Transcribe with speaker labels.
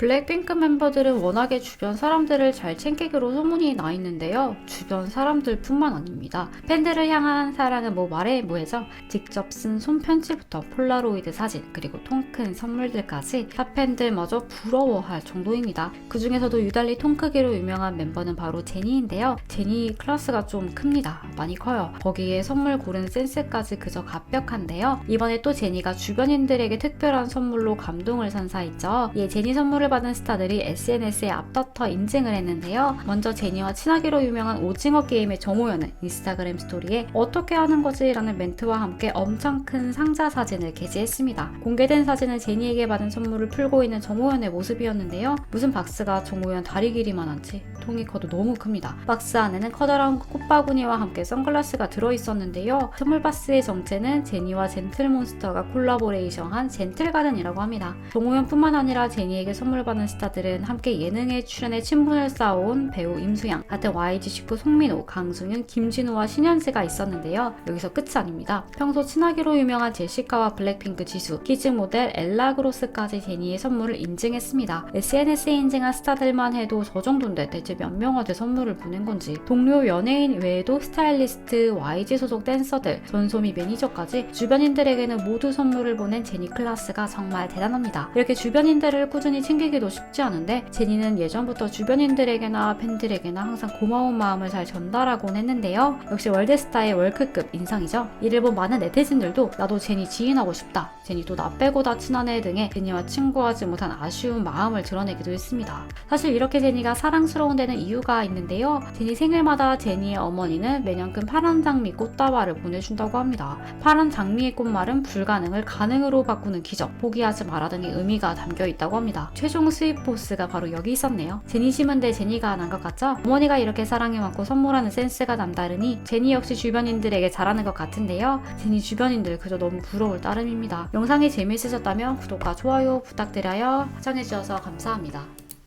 Speaker 1: 블랙핑크 멤버들은 워낙에 주변 사람들을 잘 챙기기로 소문이 나 있는데요. 주변 사람들 뿐만 아닙니다. 팬들을 향한 사랑은 뭐 말해 뭐해죠. 직접 쓴 손편지부터 폴라로이드 사진 그리고 통 큰 선물들까지 탑팬들마저 부러워할 정도입니다. 그 중에서도 유달리 통 크기로 유명한 멤버는 바로 제니인데요. 제니 클래스가 좀 큽니다. 많이 커요. 거기에 선물 고른 센스까지 그저 갑벽한데요. 이번에 또 제니가 주변인들에게 특별한 선물로 감동을 산 사이죠. 예, 제니 선물을 받은 스타들이 SNS에 앞다퉈 인증을 했는데요. 먼저 제니와 친하기로 유명한 오징어 게임의 정호연은 인스타그램 스토리에 어떻게 하는 거지? 라는 멘트와 함께 엄청 큰 상자 사진을 게시했습니다. 공개된 사진은 제니에게 받은 선물을 풀고 있는 정호연의 모습이었는데요. 무슨 박스가 정호연 다리 길이만 한지 통이 커도 너무 큽니다. 박스 안에는 커다란 꽃바구니와 함께 선글라스가 들어있었는데요. 선물 박스의 정체는 제니와 젠틀몬스터가 콜라보레이션한 젠틀가든이라고 합니다. 정호연뿐만 아니라 제니에게 선물 받은 스타들은 함께 예능에 출연해 친분을 쌓아온 배우 임수양, 같은 YG 식구 송민호, 강승윤, 김진우와 신현지가 있었는데요. 여기서 끝이 아닙니다. 평소 친하기로 유명한 제시카와 블랙핑크 지수, 키즈 모델 엘라 그로스까지 제니의 선물을 인증했습니다. SNS에 인증한 스타들만 해도 저 정도인데 대체 몇 명한테 선물을 보낸 건지 동료 연예인 외에도 스타일리스트, YG 소속 댄서들, 전소미 매니저까지 주변인들에게는 모두 선물을 보낸 제니 클라스가 정말 대단합니다. 이렇게 주변인들을 꾸준히 챙기기 도 쉽지 않은데 제니는 예전부터 주변인들에게나 팬들에게나 항상 고마운 마음을 잘 전달하곤 했는데요. 역시 월드스타의 월크급 인상이죠. 이를 본 많은 네티즌들도 나도 제니 지인하고 싶다. 제니 또나 빼고 다 친하네 등의 제니와 친구하지 못한 아쉬운 마음을 드러내기도 했습니다. 사실 이렇게 제니가 사랑스러운 데는 이유가 있는데요. 제니 생일마다 제니의 어머니는 매년 큰 파란 장미 꽃다발을 보내준다고 합니다. 파란 장미의 꽃말은 불가능을 가능으로 바꾸는 기적, 포기하지 등의 의미가 담겨 있다고 합니다. 최종 수입 보스가 바로 여기 있었네요. 제니 심은데 제니가 난 것 같죠? 어머니가 이렇게 사랑이 많고 선물하는 센스가 남다르니 제니 역시 주변인들에게 잘하는 것 같은데요. 제니 주변인들 그저 너무 부러울 따름입니다. 영상이 재미있으셨다면 구독과 좋아요 부탁드려요. 시청해주셔서 감사합니다.